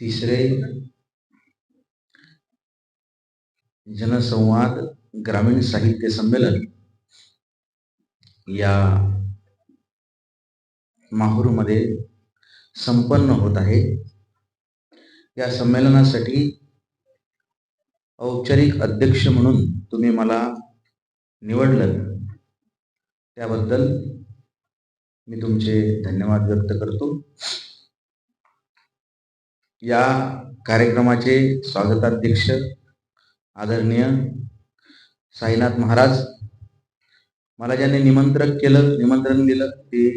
तिसरे जनसंवाद ग्रामीण साहित्य संमेलन. या माहूरमध्ये संपन्न होत आहे. या संमेलनासाठी औपचारिक अध्यक्ष म्हणून तुम्ही मला निवडलं. त्याबद्दल मी तुमचे धन्यवाद व्यक्त करतो. या कार्यक्रमाचे स्वागताध्यक्ष आदरणीय साईनाथ महाराज. मला ज्याने निमंत्रण केलं निमंत्रण दिलं ते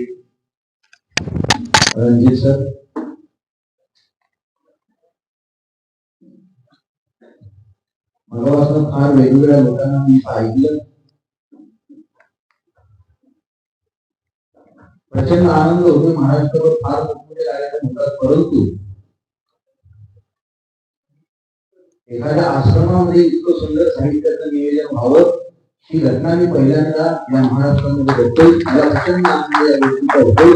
रणजित सर. मगापासून फार वेगवेगळ्या लोकांना मी ऐकलं प्रचंड आनंद होतो महाराष्ट्रावर फार मोठमोठे कार्यक्रम होतात परंतु एखाद्या आश्रमामध्ये इतकं सुंदर साहित्याचं नियोजन व्हावं ही घटना मी पहिल्यांदा या महाराष्ट्रामध्ये बघतोय मला प्रचंड आनंद या गोष्टीचा होतोय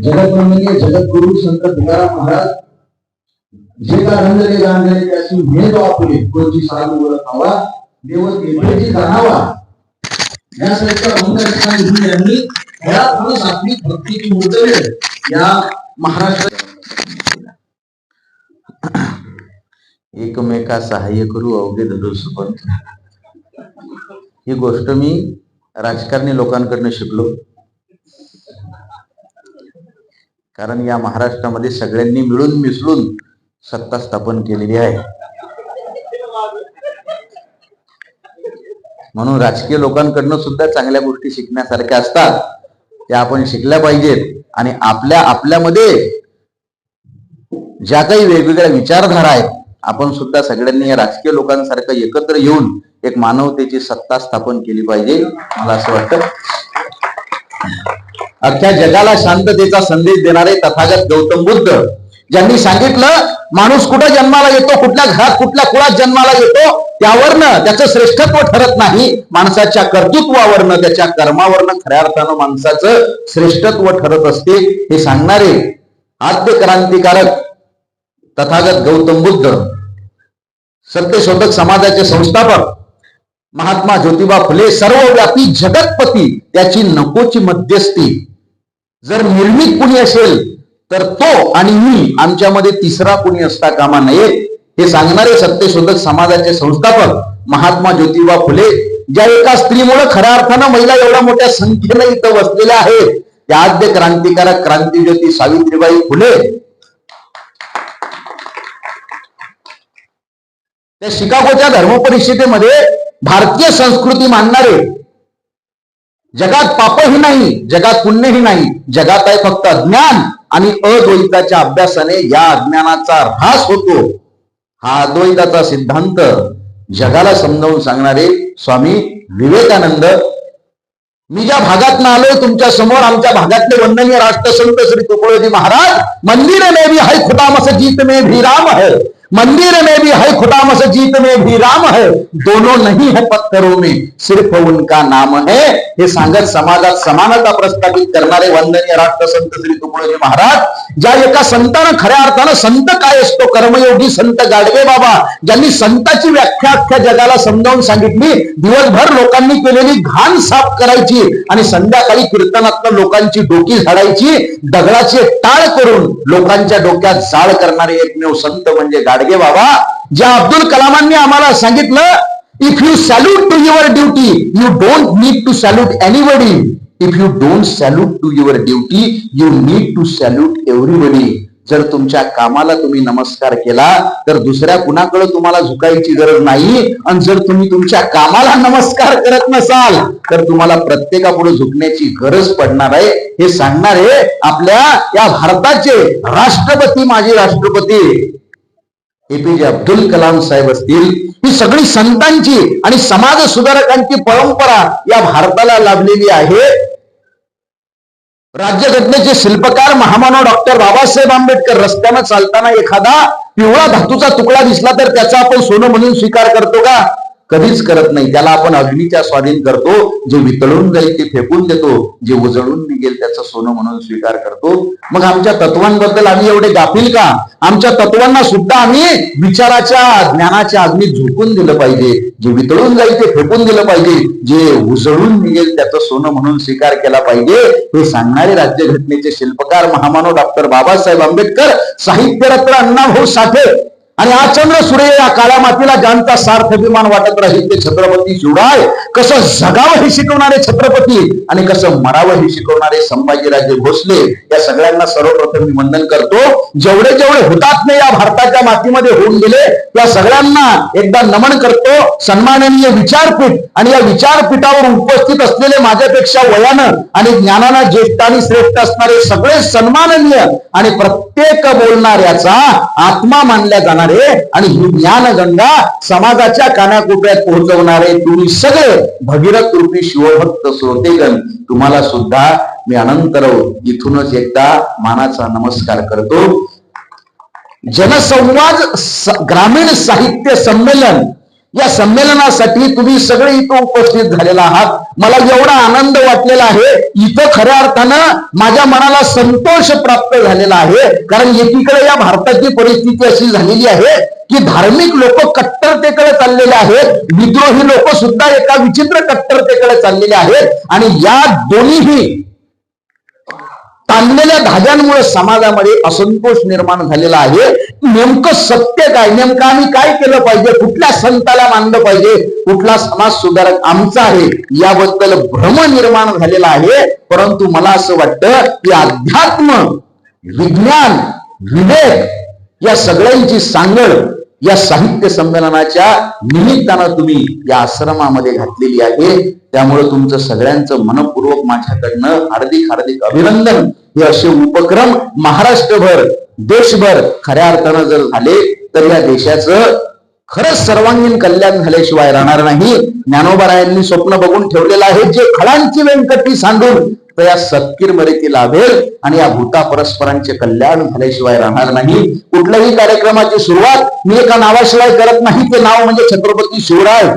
जगतवंदनीय जगद्गुरु संत तुकाराम महाराज जे का रंजले गांधले त्याची मेद वापरे कोणची साधू बोलत हवा देव देवाची जाणावा यासारख्या अमृताच्या यांनी खेळात म्हणून सात्विक भक्तीची मुद्दे या महाराष्ट्र एकमेका सहाय्य करू अवघे धरू सुपंथ ही गोष्ट मी राजकारणी लोकांकडनं शिकलो. कारण या महाराष्ट्रामध्ये सगळ्यांनी मिळून मिसळून सत्ता स्थापन केलेली आहे. म्हणून राजकीय लोकांकडनं सुद्धा चांगल्या गोष्टी शिकण्यासारख्या असतात त्या आपण शिकल्या पाहिजेत. आणि आपल्या आपल्यामध्ये ज्या काही वेगवेगळ्या विचारधारा आहेत आपण सुद्धा सगळ्यांनी या राजकीय लोकांसारखं एकत्र येऊन एक मानवतेची सत्ता स्थापन केली पाहिजे. मला असं वाटतं. अख्ख्या जगाला शांततेचा संदेश देणारे तथागत गौतम बुद्ध ज्यांनी सांगितलं माणूस कुठं जन्माला येतो कुठल्या घरात कुठल्या कुळात जन्माला येतो त्यावरनं त्याचं श्रेष्ठत्व ठरत नाही. माणसाच्या कर्तृत्वावरनं त्याच्या कर्मावरनं खऱ्या अर्थानं माणसाचं श्रेष्ठत्व ठरत असते. हे सांगणारे आद्य क्रांतिकारक तथागत गौतम बुद्ध सत्यशोधक समाजाचे संस्थापक महात्मा ज्योतिबा फुले सर्वव्यापी जगतपती त्याची नकोची मध्यस्थी. जर निर्मित कुणी असेल तर तो आणि मी आमच्यामध्ये तिसरा कुणी असता कामा नये हे सांगणारे सत्यशोधक समाजाचे संस्थापक महात्मा ज्योतिबा फुले ज्या एका स्त्रीमुळे खऱ्या अर्थानं महिला एवढ्या मोठ्या संख्येने इथं वसलेल्या आहेत. त्या आद्य क्रांतिकारक क्रांतीज्योती सावित्रीबाई फुले त्या शिकागोच्या धर्म परिषदेमध्ये भारतीय संस्कृती मानणारे जगात पापही नाही जगात पुण्यही नाही जगात आहे फक्त अज्ञान आणि अद्वैताच्या अभ्यासाने या अज्ञानाचा ऱ्हास होतो. हा अद्वैताचा सिद्धांत जगाला समजावून सांगणारे स्वामी विवेकानंद मी ज्या भागात आलोय तुमच्यासमोर आमच्या भागातले वंदनीय राष्ट्रसंत श्री तुकडोजी महाराज मंदिर मे भी है खुदा मस्जिद मे भी राम है. मंदिर में भी है खुदा मस्जिद में भी राम है। दोनों नहीं है पत्थरों में सिर्फ उनका नाम है। हे सांगत समाजात समानता प्रस्थापित करणारे वंदनीय राष्ट्रसंत श्री तुकडोजी महाराज ज्या एका संतानं खऱ्या अर्थानं संत काय असतो? कर्मयोगी संत गाडगे बाबा ज्यांनी संताची व्याख्या अख्ख्या जगाला समजावून सांगितली दिवसभर लोकांनी केलेली घाण साफ करायची आणि संध्याकाळी कीर्तनातनं लोकांची डोकी झाडायची दगडाचे टाळ करून लोकांच्या डोक्यात जाळ करणारे एकमेव संत म्हणजे गाडगे बाबा ज्या अब्दुल कलामांनी आम्हाला सांगितलं if you salute to your duty you don't need to salute anybody if you don't salute to your duty you need to salute everybody जर तुमच्या कामाला तुम्ही नमस्कार केला तर दुसऱ्या कुणाकडे तुम्हाला झुकायची गरज नाही. आणि जर तुम्ही तुमच्या कामाला नमस्कार करत नसाल तर तुम्हाला प्रत्येकापुढे झुकण्याची गरज पडणार आहे. हे सांगणारे आपल्या या भारताचे राष्ट्रपती माजी राष्ट्रपती एपीजे अब्दुल कलाम साहेब असतील. ही सगळी संतांची आणि समाज सुधारकांची परंपरा या भारताला लाभलेली आहे. राज्यघटनेचे शिल्पकार महामानव डॉक्टर बाबासाहेब आंबेडकर रस्त्यानं चालताना एखादा पिवळा धातूचा तुकडा दिसला तर त्याचा आपण सोनं म्हणून स्वीकार करतो का? कधीच करत नाही. त्याला आपण अग्नीच्या स्वाधीन करतो जे वितळून जाईल ते फेकून देतो जे उजळून निघेल त्याचं सोनं म्हणून स्वीकार करतो. मग आमच्या तत्वांबद्दल आम्ही एवढे गाफील का? आमच्या तत्वांना सुद्धा आम्ही विचाराच्या ज्ञानाच्या अग्नीत झोकून दिलं पाहिजे. जे वितळून जाईल ते फेकून दिलं पाहिजे. जे उजळून निघेल त्याचं सोनं म्हणून स्वीकार केला पाहिजे. हे सांगणारे राज्यघटनेचे शिल्पकार महामानव डॉक्टर बाबासाहेब आंबेडकर साहित्यरत्न अण्णाभाऊ साठे. आणि आज चंद्र सूर्य या काळ्या मातीला ज्यांचा सार्थ अभिमान वाटत राहील ते छत्रपती शिवराय. कसं जगावं हे शिकवणारे छत्रपती आणि कसं मरावं हे शिकवणारे संभाजीराजे भोसले या सगळ्यांना सर्वप्रथम मी वंदन करतो. जेवढे जेवढे हुतात्मे या भारताच्या मातीमध्ये होऊन गेले त्या सगळ्यांना एकदा नमन करतो. सन्माननीय विचारपीठ आणि या विचारपीठावर उपस्थित असलेले माझ्यापेक्षा वयानं आणि ज्ञानानं ज्येष्ठ आणि श्रेष्ठ असणारे सगळे सन्माननीय आणि प्रत्येक बोलणाऱ्याचा आत्मा मानल्या जाणार आणि ही ज्ञानगंगा समाजाच्या कानाकोपऱ्यात पोहोचवणारे तुम्ही सगळे भगीरथ रूपी शिवभक्त श्रोतेगण तुम्हाला सुद्धा मी अनंतरव इथूनच एकदा मानाचा नमस्कार करतो. जनसंवाद ग्रामीण साहित्य संमेलन या संमेलनासाठी तुम्ही सगळे इथं उपस्थित झालेला आहात. मला एवढा आनंद वाटलेला आहे. इथं खऱ्या अर्थानं माझ्या मनाला संतोष प्राप्त झालेला आहे. कारण एकीकडे या भारताची परिस्थिती अशी झालेली आहे की धार्मिक लोक कट्टरतेकडे चाललेले आहेत. विद्रोही लोक सुद्धा एका विचित्र कट्टरतेकडे चाललेले आहेत. आणि या दोन्हीही ताणलेल्या धाग्यांमुळे समाजामध्ये असंतोष निर्माण झालेला आहे. नेमकं सत्य काय? नेमकं आम्ही काय केलं पाहिजे? कुठल्या संताला मानलं पाहिजे? कुठला समाज सुधारक आमचा आहे? याबद्दल भ्रम निर्माण झालेला आहे. परंतु मला असं वाटतं की अध्यात्म विज्ञान विवेक या सगळ्यांची सांगड या साहित्य संमेलनाच्या निमित्तानं तुम्ही या आश्रमामध्ये घातलेली आहे. त्यामुळे तुमचं सगळ्यांचं मनपूर्वक माझ्याकडनं हार्दिक हार्दिक अभिनंदन. हे असे उपक्रम महाराष्ट्रभर देशभर खऱ्या अर्थानं जर झाले तर या देशाचं खरंच सर्वांगीण कल्याण झाल्याशिवाय राहणार नाही. ज्ञानोबरायांनी स्वप्न बघून ठेवलेलं आहे जे खळांची व्यंकटी सांडून तर या सत्कीर ती लाभेल आणि या भूता परस्परांचे कल्याण झाल्याशिवाय राहणार नाही. कुठल्याही कार्यक्रमाची सुरुवात मी एका नावाशिवाय करत नाही. ते नाव म्हणजे छत्रपती शिवराय.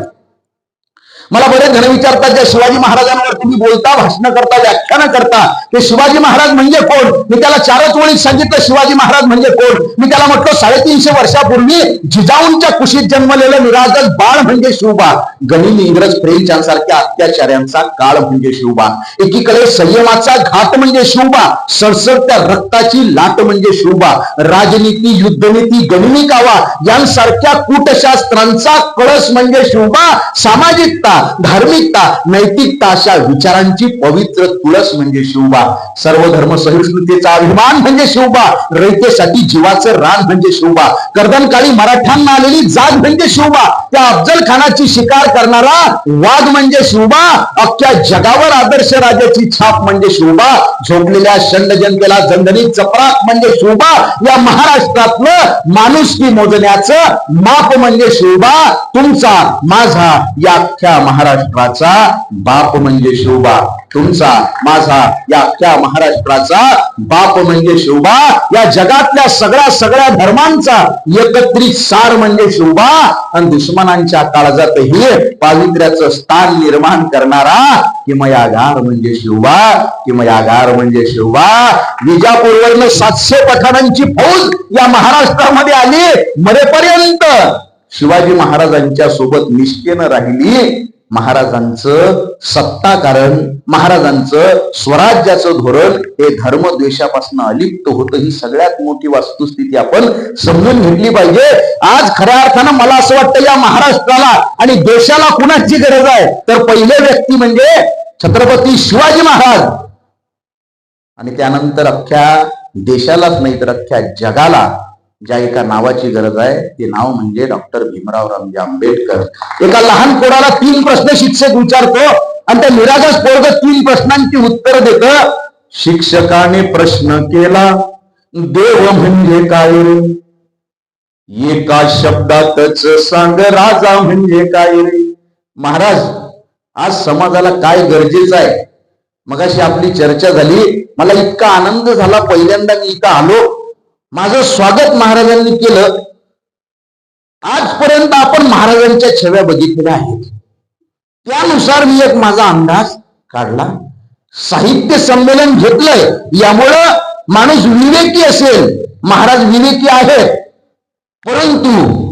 मला बरेच जण विचारतात ज्या शिवाजी महाराजांवर तुम्ही बोलता भाषण करता व्याख्यान करता ते शिवाजी महाराज म्हणजे कोण? मी त्याला चारच ओळीत सांगितलं शिवाजी महाराज म्हणजे कोण? मी त्याला म्हटलं साडेतीनशे वर्षापूर्वी जिजाऊंच्या कुशीत जन्मलेलं निरागस बाळ म्हणजे शिवबाळ गणित इंग्रज फ्रेंच यांसारख्या अत्याचार्यांचा काळ म्हणजे शिवबा. एकीकडे संयमाचा घाट म्हणजे शिवबा सडसडत्या रक्ताची लाट म्हणजे शिवबा. राजनीती युद्धनीती गनिमी कावा यांसारख्या कूटशास्त्रांचा कळस म्हणजे शिवबा. सामाजिकता धार्मिकता नैतिकता अशा विचारांची पवित्र तुळस म्हणजे शिवबा सर्व धर्म सहिष्णुतेचा अभिमान म्हणजे शिवबा रयतेसाठी जीवाचं रान म्हणजे शिवबा कर्दनकाळी मराठ्यांना आलेली जात म्हणजे शिवबा त्या अफजल खानाची शिकार करणारा वाद म्हणजे शिवबा अख्ख्या जगावर आदर्श राजाची छाप म्हणजे शिवबा झोपलेल्या शंड जनतेला जंगली चपराक म्हणजे शिवबा या महाराष्ट्रातलं माणुसकी मोजण्याचं माप म्हणजे शिवबा तुमचा माझा या अख्ख्या महाराष्ट्राचा बाप म्हणजे शिवबा. तुमचा माझा या अख्ख्या महाराष्ट्राचा बाप म्हणजे शिवबा. या जगातल्या सगळ्या सगळ्या धर्मांचा एकत्रित सार म्हणजे शिवबा. आणि दुश्मनांच्या काळजातही पावित्र्याचं स्थान निर्माण करणारा किमयागार म्हणजे शिवबा. किमयागार म्हणजे शिवबा. विजापूरवरनं सातशे पठाणांची फौज या महाराष्ट्रामध्ये आली. मरेपर्यंत शिवाजी महाराजांच्या सोबत निष्ठेनं राहिली. महाराजांचं सत्ता कारण महाराजांचं स्वराज्याचं धोरण हे धर्मद्वेषापासून अलिप्त होतं. ही सगळ्यात मोठी वस्तुस्थिती आपण समजून घेतली पाहिजे. आज खऱ्या अर्थानं मला असं वाटतं या महाराष्ट्राला आणि देशाला कुणाची गरज आहे? तर पहिले व्यक्ती म्हणजे छत्रपती शिवाजी महाराज. आणि त्यानंतर अख्ख्या देशालाच नाही तर अख्ख्या जगाला ज्या एका नावाची गरज आहे ते नाव म्हणजे डॉक्टर भीमराव रामजी आंबेडकर. एका लहान पोराला तीन प्रश्न शिक्षक विचारतो आणि त्या निरागस पोरग तीन प्रश्नांची उत्तर देत. शिक्षकाने प्रश्न केला देव म्हणजे काय रे? एका शब्दातच सांग राजा म्हणजे काय रे? महाराज आज समाजाला काय गरजेचं आहे? मगाशी आपली चर्चा झाली मला इतका आनंद झाला पहिल्यांदा मी इथं आलो माझं स्वागत महाराजांनी केलं. आजपर्यंत आपण महाराजांच्या छव्या बघितलेल्या आहेत. त्यानुसार मी एक माझा अंदाज काढला. साहित्य संमेलन घेतलंय. यामुळं माणूस विवेकी असेल. महाराज विवेकी आहेत. परंतु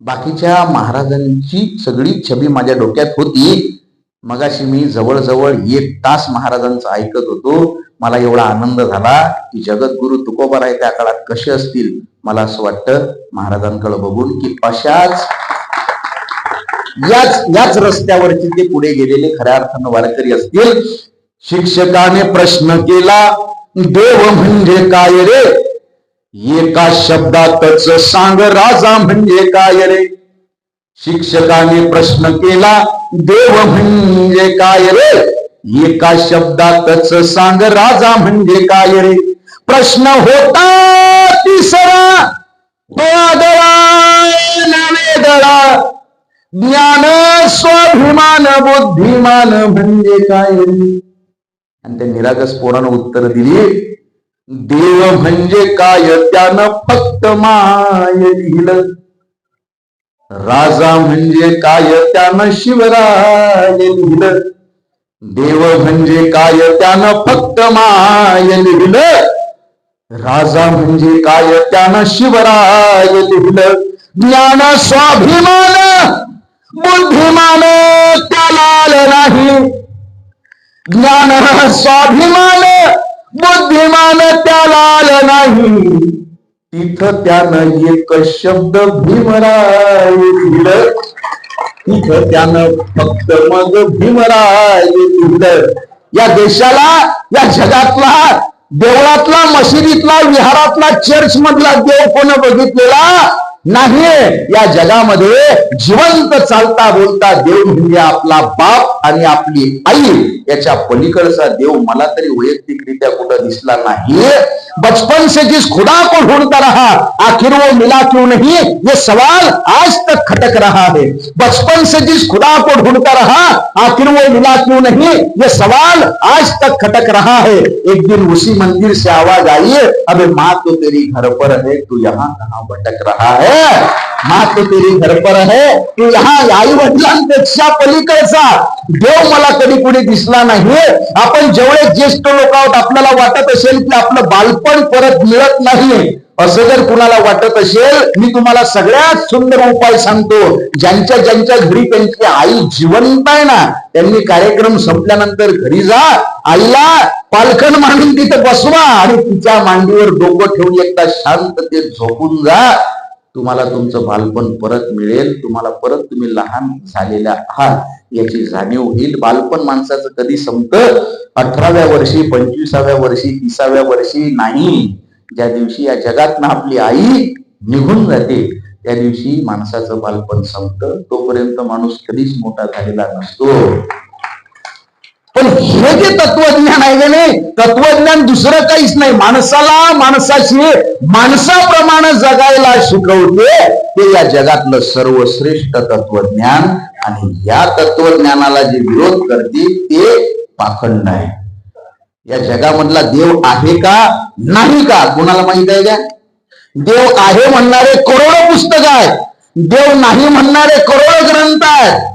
बाकीच्या महाराजांची सगळी छबी माझ्या डोक्यात होती. मगाशी मी जवळजवळ एक तास महाराजांचं ऐकत होतो. मला एवढा आनंद झाला की जगद्गुरु तुकोबाराय त्या काळात कसे असतील मला असं वाटतं. महाराजांकडे बघून की अशाच याच याच रस्त्यावरती ते पुढे गेलेले खऱ्या अर्थानं वारकरी असतील. शिक्षकाने प्रश्न केला देव म्हणजे काय रे? एका शब्दातच सांग राजा म्हणजे काय रे? शिक्षकाने प्रश्न केला देव म्हणजे काय रे? एका शब्दातच सांग राजा म्हणजे काय रे? प्रश्न होता तिसरा दळा ज्ञान स्वाभिमान बुद्धिमान म्हणजे काय रे? आणि त्या निरागस पोरानं उत्तर दिली देव म्हणजे काय? त्यानं फक्त माय लिहिलं. राजा म्हणजे काय त्यानं शिवराय लिहिलं? देव म्हणजे काय त्यानं फक्त माय लिहिलं? राजा म्हणजे काय त्यानं शिवराय लिहिलं? ज्ञान स्वाभिमान बुद्धिमान त्याला आलं नाही. ज्ञान स्वाभिमान बुद्धिमान त्याला आलं नाही. तिथं त्यानं एक शब्द भीमराय दिलं. तिथं त्यानं फक्त मग भीमराय दिलं. या देशाला या जगातला देवळातला मशिदीतला विहारातला चर्च मधला देव कोण बघितलेला? नाही या जगामध्ये जिवंत चालता बोलता देव म्हणजे आपला बाप आणि आपली आई. याच्या पलीकडचा देव मला तरी वैयक्तिकरित्या कुठं दिसला नाही बचपन से जिस खुदा को ढूंढता रहा? आखिर वो मिला क्यों नहीं? ये सवाल आज तक खटक रहा है. बचपन से जिस खुदा को ढूंढता रहा? आखिर वो मिला क्यों नहीं? ये सवाल आज तक खटक रहा है. एक दिन उसी मंदिर से आवाज आई अबे माँ तो तेरी घर पर है तू यहाँ कहाँ भटक रहा है? माँ तो तेरी घर आहे. है आई वडिलांपेक्षा पलीकडचा. देव मला कधी कुणी दिसला नाही. आपण जेवढे ज्येष्ठ लोक आहोत आपल्याला वाटत असेल की आपलं बालपण परत मिळत नाही. असं जर कुणाला वाटत असेल मी तुम्हाला सगळ्यात सुंदर उपाय सांगतो. ज्यांच्या ज्यांच्या घरी त्यांची आई जिवंत आहे ना त्यांनी कार्यक्रम संपल्यानंतर घरी जा. आईला पालखण मांडून तिथं बसवा आणि तिच्या मांडीवर डोकं ठेवून एकदा शांत ते झोपून जा. तुम्हाला तुमचं बालपण परत मिळेल तुम्हाला परत तुम्ही लहान झालेल्या आहात याची जाणीव होईल. बालपण माणसाचं कधी संपत? अठराव्या वर्षी पंचवीसाव्या वर्षी तिसाव्या वर्षी नाही. ज्या दिवशी या जगात आपली आई निघून जाते त्या दिवशी माणसाचं बालपण संपतं. तोपर्यंत माणूस कधीच मोठा झालेला नसतो. जे तत्वज्ञान आहे का नाही? तत्वज्ञान दुसरं काहीच नाही. माणसाला माणसाशी माणसाप्रमाणे जगायला शिकवते. ते या जगातलं सर्वश्रेष्ठ तत्वज्ञान आणि या तत्वज्ञानाला जे विरोध करते ते पाखंड आहे. या जगामधला देव आहे का? नाही का? कुणाला माहीत आहे का? देव आहे म्हणणारे करोडो पुस्तक आहेत. देव नाही म्हणणारे करोडो ग्रंथ आहेत.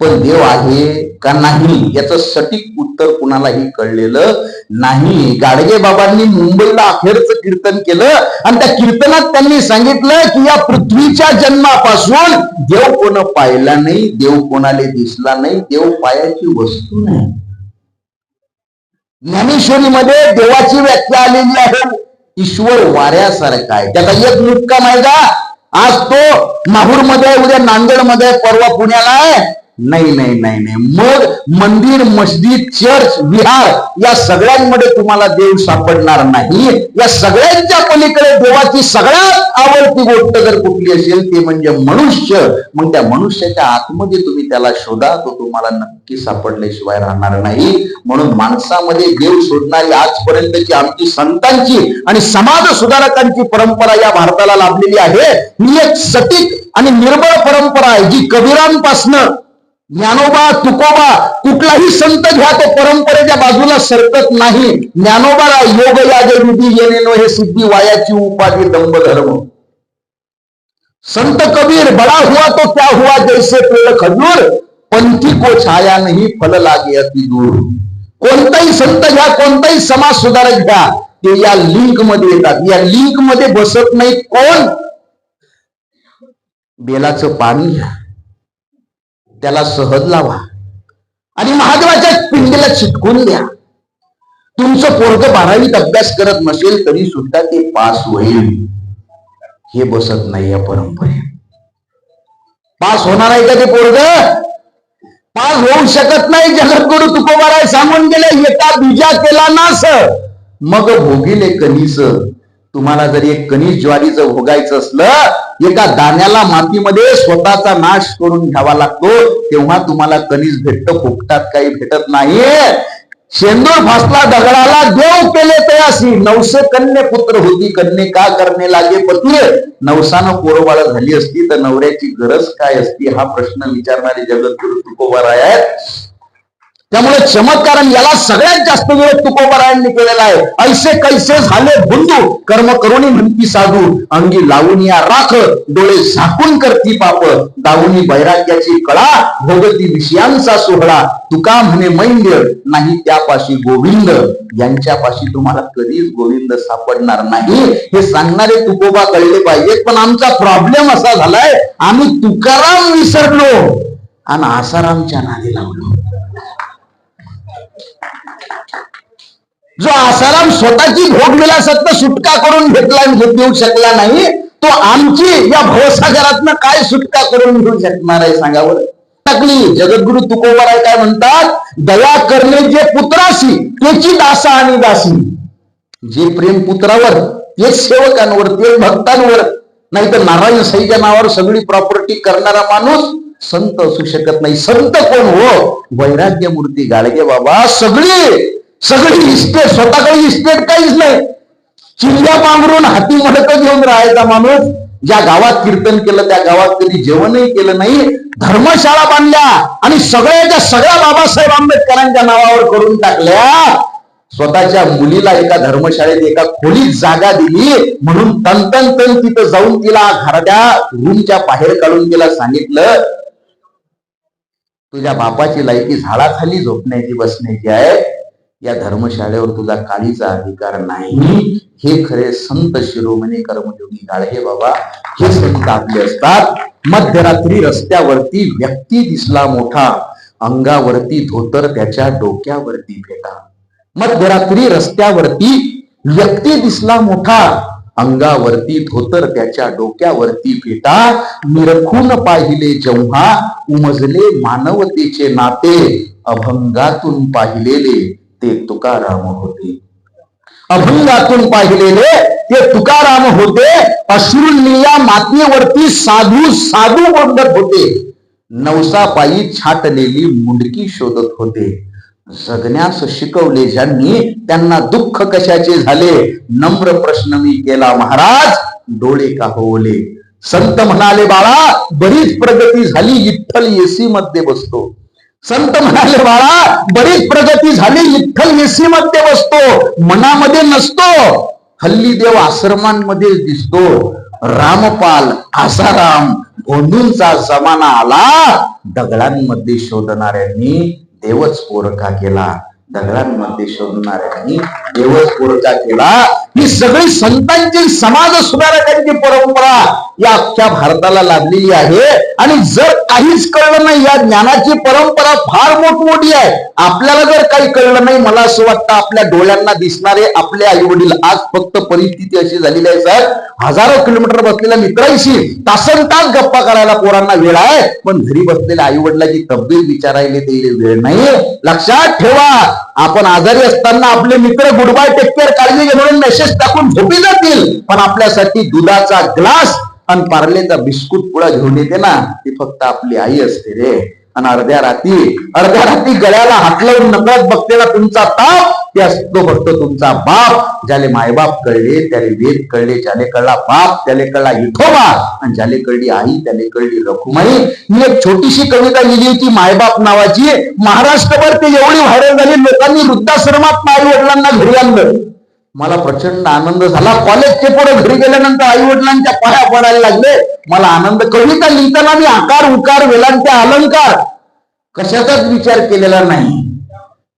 पण देव आहे का नाही? याचं सटीक उत्तर कुणालाही कळलेलं नाही. गाडगे बाबांनी मुंबईला अखेरचं कीर्तन केलं आणि त्या कीर्तनात त्यांनी सांगितलं की या पृथ्वीच्या जन्मापासून देव कोण पाहिला नाही देव कोणाला दिसला नाही देव पायाची वस्तू नाही. ज्ञानेश्वरीमध्ये देवाची व्याख्या आलेली आहे. ईश्वर वाऱ्यासारखा आहे. त्याचा एक मुक्का माहिती आज तो माहूरमध्ये उद्या नांदेडमध्ये परवा पुण्याला आहे. नाही नाही नाही नाही. मग मंदिर मस्जिद चर्च विहार या सगळ्यांमध्ये तुम्हाला देव सापडणार नाही. या सगळ्यांच्या पलीकडे देवाची सगळ्यात आवडती गोष्ट जर कुठली असेल ती म्हणजे मनुष्य. मग त्या मनुष्याच्या आतमध्ये तुम्ही त्याला शोधा तो तुम्हाला नक्की सापडल्याशिवाय राहणार नाही. म्हणून माणसामध्ये देव शोधणारी आजपर्यंतची आमची संतांची आणि समाज सुधारकांची परंपरा या भारताला लाभलेली आहे. ही एक सटीक आणि निर्बळ परंपरा आहे जी कबीरांपासनं ज्ञानोबा तुकोबा कुठलाही संत घ्या तो परंपरेच्या बाजूला सरकत नाही ज्ञानोबाला योग यागे विधी येणे हे सिद्धी वायाची उपाधी दंभ धर्म संत कबीर बड़ा हुआ तो क्या हुआ जैसे पेड़ खजूर पंथी को छाया नाही फल लागे अति दूर. कोणताही संत घ्या कोणताही समाज सुधारक घ्या ते या लिंकमध्ये येतात. या लिंकमध्ये बसत नाही कोण? बेलाचं पाणी घ्या. त्याला सहज लावा. आणि महादेवाच्या पिंडीला चिटकून द्या. तुमचं पोरग बारावीत अभ्यास करत नसेल तरी सुद्धा ते पास होईल. हे बसत नाही या परंपरे पास होणार आहे का ते पोरग? पास होऊ शकत नाही जगद्गुरु तुकोबाराय सांगून गेले येता बीजा केला नास. मग भोगिले कणीस. तुम्हाला जर एक कणीस ज्वारीचं भोगायचं असलं एका दाण्याला मातीमध्ये स्वतःचा नाश करून घ्यावा लागतो तेव्हा तुम्हाला कणीस भेटत फुकटात काही भेटत नाही शेंदूर फासला दगडाला देव केले तयासी नवसे कन्ये पुत्र होती कन्ये का करणे लागे पती नवसानं पोरबाळ झाली असती तर नवऱ्याची गरज काय असती? हा प्रश्न विचारणारे जगद्गुरु तुकोबाराय आहेत. त्यामुळे चमत्कार याला सगळ्यात जास्त विरोध तुकोबारायांनी केलेला आहे. ऐसे कैसे झाले बुंदू कर्म करुणी म्हणती साधू. अंगी लावून या राख. डोळे झाकून करती पाप. दावणी बैराग्याची कळा. भोगती विषयांचा सोहळा. तुका म्हणे मैंद्य. नाही त्यापाशी गोविंद. यांच्यापाशी तुम्हाला कधीच गोविंद सापडणार नाही. हे सांगणारे तुकोबा कळले पाहिजेत पण आमचा प्रॉब्लेम असा झालाय. आम्ही तुकाराम विसरलो. आणि आसारामच्या नादी लावलो. जो आसाराम स्वतःची भोगविलासातनं सुटका करून घेतला आणि शकला नाही तो आमची या भवसागरातनं काय सुटका करून घेऊ शकणार आहे सांगावर टाकली जगद्गुरु तुकोबराय काय म्हणतात? दया करणे जे पुत्राशी त्याची दासा आणि दासी. जे प्रेम पुत्रावर तेच सेवकांवर तेच भक्तांवर. नाही तर नारायण साईच्या नावावर सगळी प्रॉपर्टी करणारा माणूस संत असू शकत नाही. संत कोण हो? वैराग्य मूर्ती गाडगे बाबा सगळी. सगळी इस्टेट स्वतःकडे इस्टेट काहीच नाही. चिल्ल्या पांघरून हाती मडक घेऊन राहायचा माणूस ज्या गावात कीर्तन केलं त्या गावात कधी जेवणही केलं नाही. धर्मशाळा बांधल्या आणि सगळ्याच्या सगळ्या बाबासाहेब आंबेडकरांच्या नावावर करून टाकल्या. स्वतःच्या मुलीला एका धर्मशाळेत एका खोलीत जागा दिली. म्हणून तन तन तन तिथं जाऊन तिला घराच्या रूमच्या बाहेर काढून तिला सांगितलं तुझ्या बापाची लायकी झाडाखाली झोपण्याची बसण्याची आहे. या धर्मशाळेवर तुझा काळीचा अधिकार नाही. हे खरे संत शिरोमणी कर्मयोगी गाडगे बाबा. हे संत आपले असतात. मध्यरात्री रस्त्यावरती व्यक्ती दिसला मोठा. अंगावरती धोतर त्याच्या डोक्यावरती फेटा. मध्यरात्री रस्त्यावरती व्यक्ती दिसला मोठा. अंगावरती धोतर त्याच्या डोक्यावरती फेटा. निरखून पाहिले जेव्हा उमजले मानवतेचे नाते. अभंगातून पाहिलेले. ते तुकाराम होते. अभंगातून पाहिलेले ते तुकाराम होते. अश्रुंनी या मातीवरती साधू साधू बोलत होते. नवसापायी छाटलेली मुंडकी शोधत होते. जगण्यास शिकवले ज्यांनी त्यांना दुःख कशाचे झाले? नम्र प्रश्न मी केला महाराज. डोळे का होवले संत म्हणाले बाळा बरीच प्रगती झाली. विठ्ठल एसी मध्ये बसतो. संत म्हणाले बाळा बरीच प्रगती झाली विठ्ठल एसी बसतो मनामध्ये नसतो. हल्ली देव आश्रमांमध्ये दिसतो. रामपाल आसाराम गोंधूंचा जमाना आला. दगडांमध्ये शोधणाऱ्यांनी देवच पोरका केला. दगडांमध्ये शोधणाऱ्यांनी देवच पोरका केला. ही सगळी संतांची समाज सुधारकांची परंपरा या अख्ख्या भारताला लाभलेली आहे. आणि जर काहीच कळलं नाही या ज्ञानाची परंपरा फार मोठमोठी आहे. आपल्याला जर काही कळलं नाही मला असं वाटतं आपल्या डोळ्यांना दिसणारे आपले आई वडील आज फक्त परिस्थिती अशी झालेली आहे सर हजारो किलोमीटर बसलेल्या मित्रांशी तासन तास गप्पा करायला पोरांना वेळ आहे. पण घरी बसलेल्या आई वडिलाची तब्येत विचारायला ते वेळ नाही. लक्षात ठेवा. आपण आजारी असताना आपले मित्र गुडबाय टेक केअर काळजी घे म्हणून मेसेज टाकून झोपी जातील. पण आपल्यासाठी दुधाचा ग्लास आणि पार्लेचा बिस्कुट पुढा घेऊन येते ना ती फक्त आपली आई असते रे. आणि अर्ध्या रात्री अर्ध्या रात्री गळ्याला हात लावून नकळत बघतेला तुमचा ताप ते असतो फक्त तुमचा बाप. ज्याले मायबाप कळले त्याले वेद कळले ज्याले कळला बाप त्याले कळला विठोबा आणि ज्याले कळली आई त्याले कळली रखुमाई. मी एक छोटीशी कविता लिहिली होती मायबाप नावाची. महाराष्ट्रभर ते एवढी व्हायरल झाली लोकांनी वृद्धाश्रमात आई वडिलांना घरी आणलं. मला प्रचंड आनंद झाला. कॉलेजचे पुढे घरी गेल्यानंतर आई वडिलांच्या पाया पडायला लागले. मला आनंद कविता लिहिताना मी आकार उकार वेलांचे अलंकार कशाचाच विचार केलेला नाही.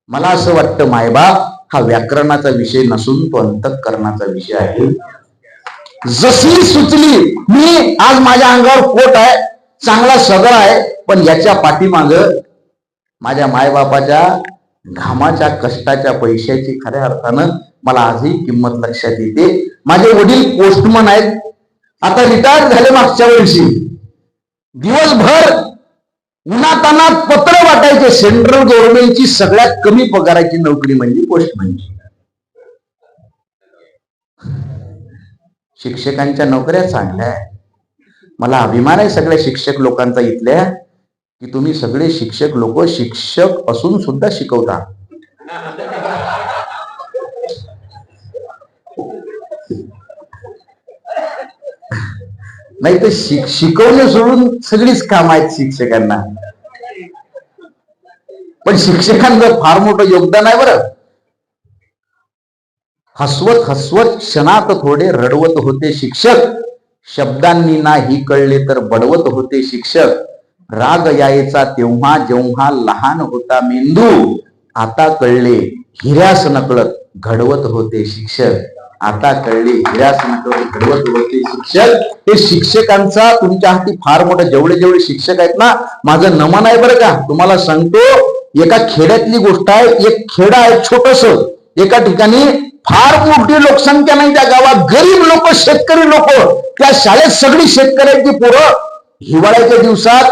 मला असं वाटतं मायबाप हा व्याकरणाचा विषय नसून तो अंतकरणाचा विषय आहे. जशी सुचली मी आज माझ्या अंगावर पोट आहे चांगला सगळा आहे पण याच्या पाठीमाग माझ्या मायबापाच्या घामाच्या कष्टाच्या पैशाची खऱ्या अर्थानं मला आजही किंमत लक्षात येते. माझे वडील पोस्टमन आहेत. आता रिटायर झाले मागच्या वर्षी. दिवसभर उन्हातानात पत्र वाटायचे. सेंट्रल गव्हर्नमेंटची सगळ्यात कमी पगाराची नोकरी म्हणजे पोस्टमनची शिक्षकांच्या नोकऱ्या चांगल्या मला अभिमान आहे सगळ्या शिक्षक लोकांचा इथल्या. की तुम्ही सगळे शिक्षक लोक शिक्षक असून सुद्धा शिकवता. नाही तर शिक शिकवणे सोडून सगळीच काम आहेत शिक्षकांना. पण शिक्षकांचं फार मोठं योगदान आहे बरं. हसवत हसवत क्षणात थोडे रडवत होते शिक्षक. शब्दांनी नाही कळले तर बडवत होते शिक्षक. राग यायचा तेव्हा जेव्हा लहान होता मेंदू. आता कळले हिऱ्यास नकळत घडवत होते शिक्षक. आता कळले हिऱ्यास नकळत घडवत होते शिक्षक. हे शिक्षकांचा तुमच्या हाती फार मोठं जेवढे जेवढे शिक्षक आहेत ना माझं नमन आहे बरं का. तुम्हाला सांगतो एका खेड्यातली गोष्ट आहे एक खेडा आहे छोटस. एका ठिकाणी फार मोठी लोकसंख्या नाही त्या गावात. गरीब लोक शेतकरी लोक. त्या शाळेत सगळी शेतकऱ्यांची पोरं हिवाळ्याच्या दिवसात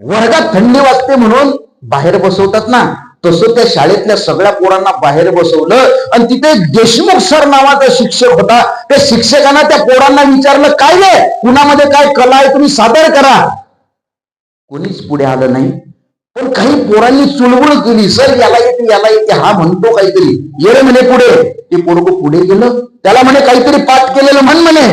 वर्गात थंडी वाजते म्हणून बाहेर बसवतात ना तसं त्या शाळेतल्या सगळ्या पोरांना बाहेर बसवलं आणि तिथे देशमुख सर नावाचा शिक्षक होता. त्या शिक्षकांना त्या पोरांना विचारलं काय रे? कुणामध्ये काय कला आहे? तुम्ही सादर करा. कोणीच पुढे आलं नाही. पण काही पोरांनी चुलबुळ केली सर याला येते याला येते हा म्हणतो काहीतरी. ये म्हणे पुढे. ते पोरग पुढे गेलं. त्याला म्हणे काहीतरी पाठ केलेलं म्हण म्हणे.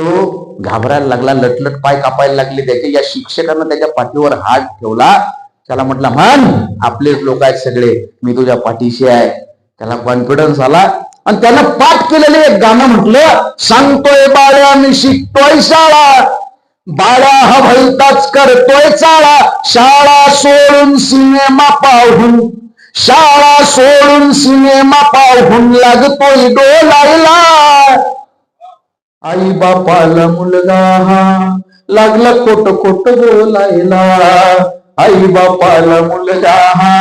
तो घाबरायला लागला लटलट पाय कापायला लागले. त्याचे या शिक्षकानं त्याच्या पाठीवर हात ठेवला. त्याला म्हटला म्हण आपलेच लोक आहेत सगळे. मी तुझ्या पाठीशी आहे. त्याला कॉन्फिडन्स आला. आणि त्यानं पाठ केलेलं एक गाणं म्हटलं सांगतोय बाळ्या मी शिकतोय शाळा. बाळा हा भलताच करतोय चाळा. शाळा सोडून सिनेमा पाहून शाळा सोडून सिनेमा पाहून लागतोय डोलायला. आई बापाला मुलगा हा लागला खोट खोट बोलायला. आई बापाला मुलगा हा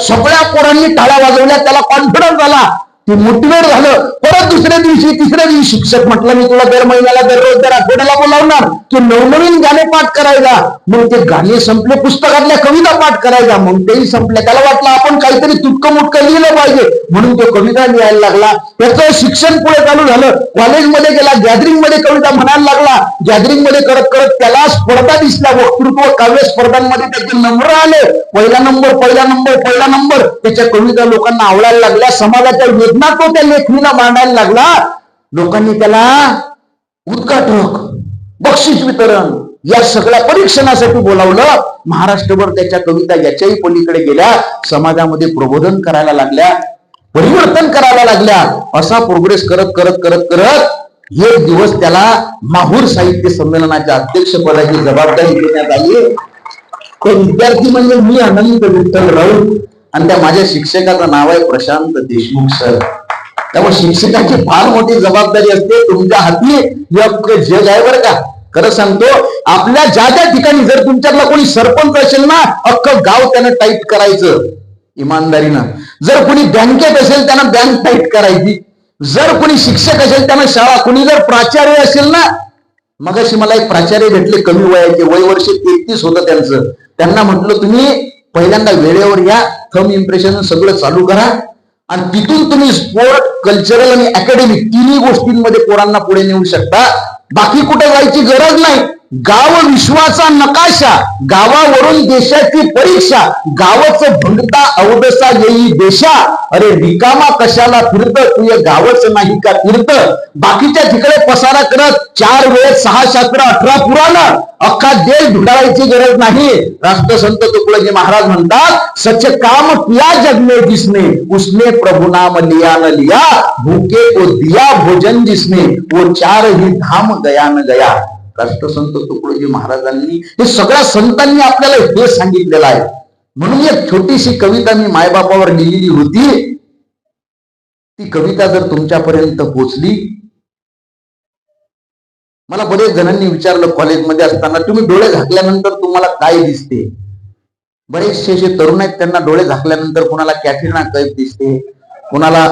सगळ्या पोरांनी टाळ्या वाजवल्या त्याला कॉन्फिडन्स आला. ती मोटिवेट झालं परत दुसऱ्या दिवशी तिसऱ्या दिवशी शिक्षक म्हटलं मी तुला दर महिन्याला दररोज दर आठवड्याला बोलावणार. तू नवनवीन गाणे पाठ करायला. मग ते गाणे संपले पुस्तकातल्या कविता पाठ करायचा मग तेही संपले. त्याला वाटलं आपण काहीतरी तुटकं मुटकं लिहिलं पाहिजे. म्हणून तो कविता लिहायला लागला. त्याचं शिक्षण पुढे चालू झालं. कॉलेजमध्ये गेला गॅदरिंगमध्ये कविता म्हणायला लागला. गॅदरिंगमध्ये करत करत त्याला स्पर्धा दिसल्या. वक्तृत्व काव्य स्पर्धांमध्ये त्याचे नंबर आले. पहिला नंबर पहिला नंबर पहिला नंबर. त्याच्या कविता लोकांना आवडायला लागल्या. समाजाच्या पुन्हा तो त्या लेखणीला मांडायला लागला लोकांनी त्याला उद्घाटक बक्षीस वितरण या सगळ्या परीक्षणासाठी बोलावलं. महाराष्ट्रभर त्याच्या कविता याच्याही पलीकडे गेल्या. समाजामध्ये प्रबोधन करायला लागल्या परिवर्तन करायला लागल्या. असा प्रोग्रेस करत करत करत करत एक दिवस त्याला माहूर साहित्य संमेलनाच्या अध्यक्षपदाची जबाबदारी देण्यात आली. तो विद्यार्थी म्हणजे मी अनंत विठ्ठल राऊत आणि त्या माझ्या शिक्षकाचं नाव आहे प्रशांत देशमुख सर. त्यामुळे शिक्षकाची फार मोठी जबाबदारी असते. तुमच्या हाती हे जग आहे बरं का. खरं सांगतो आपल्या ज्या ज्या ठिकाणी जर तुमच्यातला कोणी सरपंच असेल ना अख्खं गाव त्यानं टाईप करायचं. इमानदारीनं. जर कोणी बँकेत असेल त्यांना बँक टाईप करायची. जर कोणी शिक्षक असेल त्यांना शाळा. कोणी जर प्राचार्य असेल ना मग मला एक प्राचार्य भेटले कमी वयाचे. वय वर्ष तेहतीस होतं त्यांचं. त्यांना म्हटलं तुम्ही पहिल्यांदा वेळेवर या थम इम्प्रेशन सगळं चालू करा. आणि तिथून तुम्ही स्पोर्ट कल्चरल आणि अकॅडमिक तिन्ही गोष्टींमध्ये पोरांना पुढे नेऊ शकता. बाकी कुठे जायची गरज नाही. गाव विश्वाचा नकाशा गावावरून देशाची परीक्षा गावाचं भंडता अवदसा येई देशा. अरे रिकामा कशाला फिरत तुझे गावच नाही का फिरत? बाकीच्या तिकडे पसारा करत चार वेळ सहा शास्त्र अठरा पुराणं. अख्खा देश धुडाळायची गरज नाही. राष्ट्रसंत तुकडोजी महाराज म्हणतात सच काम किया जग में जिसने उसने प्रभु नाम लिया न लिया. भूखे को दिया भोजन जिसने वो चार ही धाम गया न गया. राष्ट्रसंत तुकडोजी महाराजांनी हे सगळ्या संतांनी आपल्याला हे सांगितलेलं आहे. म्हणून एक छोटीशी कविता मी मायबापावर लिहिलेली होती. ती कविता जर तुमच्यापर्यंत पोचली मला बरेच जणांनी विचारलं कॉलेजमध्ये असताना तुम्ही डोळे झाकल्यानंतर तुम्हाला काय दिसते? बरेचसे जे तरुण आहेत त्यांना डोळे झाकल्यानंतर कुणाला कॅटरिना कैफ दिसते कुणाला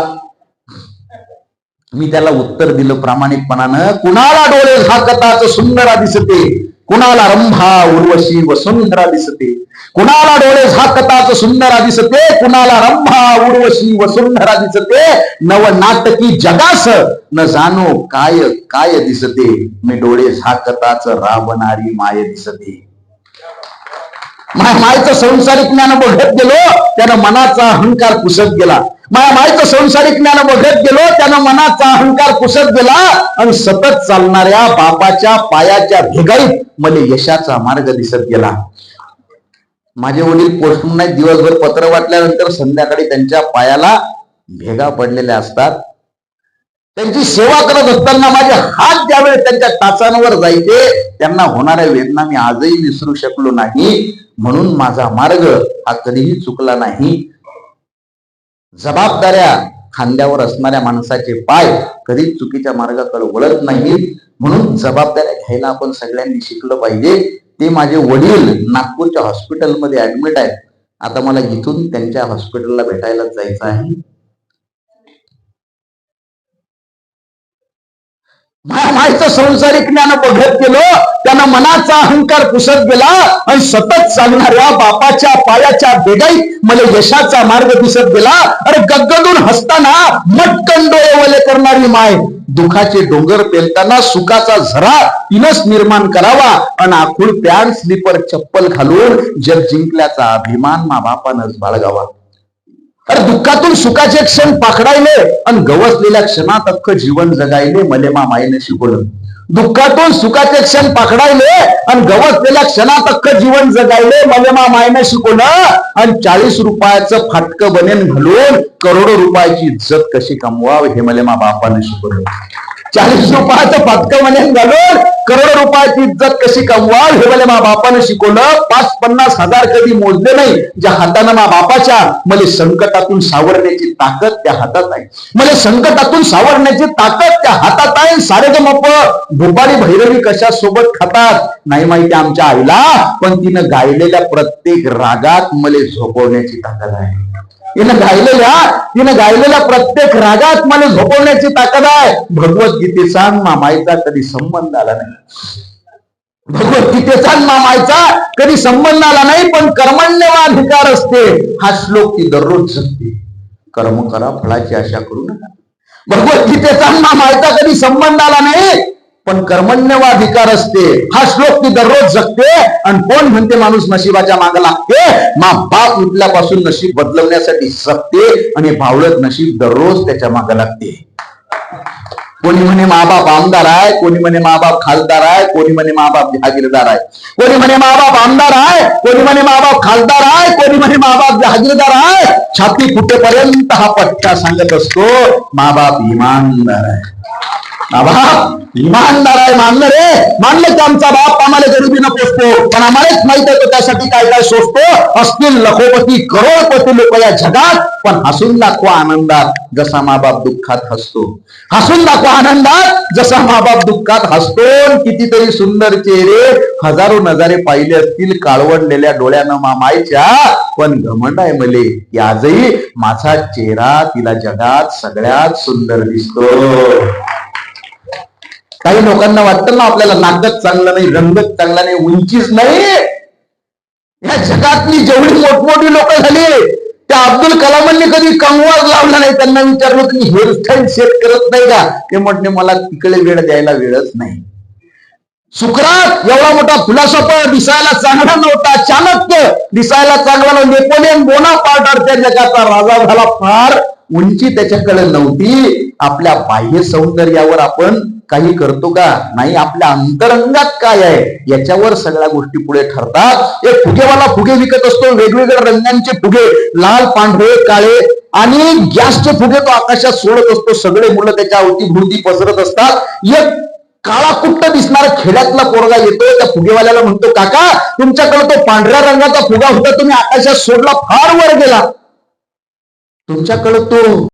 मी त्याला उत्तर दिलं प्रामाणिकपणानं कुणाला डोळे झाकताच सुंदरा दिसते? कुणाला रंभा उर्वशी वसुंधरा दिसते? कुणाला डोळे झाकताच सुंदरा दिसते? कुणाला रंभा उर्वशी वसुंधरा दिसते? नव नाटकी जगास न जाणो काय काय दिसते? मी डोळे झाकताच राबणारी माय दिसते. माया मायचं संसारिक ज्ञान बघत गेलो त्यानं मनाचा अहंकार पुसत गेला. माया मायचं संसारिक ज्ञान बघत गेलो त्यानं मनाचा अहंकार पुसत गेला आणि सतत चालणाऱ्या बापाच्या पायाच्या भेगाईत मला यशाचा मार्ग दिसत गेला. माझे वडील पोस्टून दिवसभर पत्र वाटल्यानंतर संध्याकाळी त्यांच्या पायाला भेगा पडलेल्या असतात. त्यांची सेवा करत असताना माझे हात ज्यावेळेस त्यांच्या टाचांवर जायचे त्यांना होणाऱ्या वेदना मी आजही विसरू शकलो नाही. म्हणून माझा मार्ग हा कधीही चुकला नाही. जबाबदाऱ्या खांद्यावर असणाऱ्या माणसाचे पाय कधीच चुकीच्या मार्गाकडे वळत नाहीत. म्हणून जबाबदाऱ्या घ्यायला आपण सगळ्यांनी शिकलं पाहिजे. ते माझे वडील नागपूरच्या हॉस्पिटलमध्ये ऍडमिट आहेत. आता मला इथून त्यांच्या हॉस्पिटलला भेटायला जायचं आहे. मायचं संसारिक ज्ञान बघत गेलो त्यानं मनाचा अहंकार पुसत गेला आणि सतत चालणाऱ्या बापाच्या पायाच्या बेगाईत मला यशाचा मार्ग दिसत गेला. अरे गगगदून हसताना मटकन डोळे वले करणारी माय दुखाचे डोंगर पेलताना सुखाचा झरा तिनच निर्माण करावा आणि आखूड पॅन्ट स्लीपर चप्पल घालून जग जिंकल्याचा अभिमान मा बापानच बाळगावा. अरे दुःखातून सुखाचे क्षण पाखडायले आणि गवसलेल्या क्षणात अख्खं जीवन जगायले मले माईने शिकवलं दुःखातून सुखाचे क्षण पाखडायले आणि गवसलेल्या क्षणात अख्खं जीवन जगायले मले मा माईने शिकवलं आणि चाळीस रुपयाचं फाटकं बनेन घालून करोडो रुपयाची इज्जत कशी कमवाव हे मले मा बापाने शिकवलं चाळीस रुपयाचं फाटकं बनेन घालून करोडो रुपयाची इज्जत कशी कमवाल? हे मला मा बापानं शिकवलं. पाच पन्नास हजार कधी मोजले नाही. ज्या हातानं मा बापाच्या मला संकटातून सावरण्याची ताकद त्या हातात आहे. मला संकटातून सावरण्याची ताकद त्या हातात आहे. सारे सारेगमप भोपाळी भैरवी कशा सोबत खातात? नाही माहिती आमच्या आईला पण तिनं गायलेल्या प्रत्येक रागात मला झोपवण्याची ताकद आहे. हिनं गायलेल्या तिनं गायलेल्या प्रत्येक रागात मला झोपवण्याची ताकद आहे. भगवद्गीतेचा मामायचा कधी संबंध आला नाही. भगवद्गीतेचा मामायचा कधी संबंध आला नाही पण कर्मण्यवाधिकार असते. हा श्लोक ती दररोज सांगते. कर्म करा फळाची आशा करू नका. भगवद्गीतेचा मामायचा कधी संबंध आला नाही पण कर्मण्यवाधिकार असते. हा श्लोक ती दररोज जगते आणि कोण म्हणते माणूस नशिबाच्या मागे लागते? मा बाप उठल्यापासून नशीब बदलवण्यासाठी जगते आणि भावळत नशीब दररोज त्याच्यामागे लागते. कोणी म्हणे माबाप आमदार आहे कोणी म्हणे माबाप खासदार आहे कोणी म्हणे माबाप जहागीरदार आहे. कोणी म्हणे माबाप आमदार आहे कोणी म्हणे माबाप खासदार आहे कोणी म्हणे माबाप जहागीरदार आहे. छाती कुठेपर्यंत हा पट्टा सांगत असतो माबाप इमानदार आहे. बाप इमानदार आहे मानलं रे. मानलं की आमचा बाप आम्हाला गरिबीनं पोचतो पण आम्हालाच माहीत आहे त्यासाठी काय काय सोचतो असतील लखोपती करोडपती लोक या जगात पण हसून दाखवा आनंदात जसा मा बाप दुःखात हसतो. हसून दाखवा आनंदात जसा मा बाप दुःखात हसतो. कितीतरी सुंदर चेहरे हजारो नजारे पाहिले असतील काळवडलेल्या डोळ्यानं मामायच्या पण घमंड आहे मले की आजही माझा चेहरा तिला जगात सगळ्यात सुंदर दिसतो. काही लोकांना वाटतं ना आपल्याला नागद चांगलं नाही रंगच चांगला नाही उंचीच नाही. या जगातली जेवढी मोठमोठी लोक झाली त्या अब्दुल कलामांनी कधी कंगवाज लावला नाही त्यांना विचारलं तुम्ही हेअरस्टाईल सेट करत नाही का? ते म्हटले मला तिकडे वेळ द्यायला वेळच नाही. सुखरात एवढा मोठा फुलासोपा दिसायला चांगला नव्हता. चाणक्य दिसायला चांगला नव्हता. नेपोलियन बोनापार्ट त्या जगाचा राजा झाला फार. उंची त्याच्याकडे नव्हती. आपल्या बाह्य सौंदर्यावर आपण काही करतो का? नाही आपल्या अंतरंगात काय आहे? याच्यावर सगळ्या गोष्टी पुढे ठरतात. एक फुगेवाला फुगे विकत असतो वेगवेगळ्या रंगांचे फुगे लाल पांढरे काळे आणि गॅसचे फुगे तो आकाशात सोडत असतो. सगळे मुलं त्याच्या अवतीभोवती पसरत असतात. एक काळा कुट्ट दिसणारा खेड्यातला पोरगा येतो त्या फुगेवाल्याला म्हणतो काका तुमच्याकडे तो पांढऱ्या रंगाचा फुगा होता तुम्ही आकाशात सोडला फार वर गेला. तुमच्याकडे तो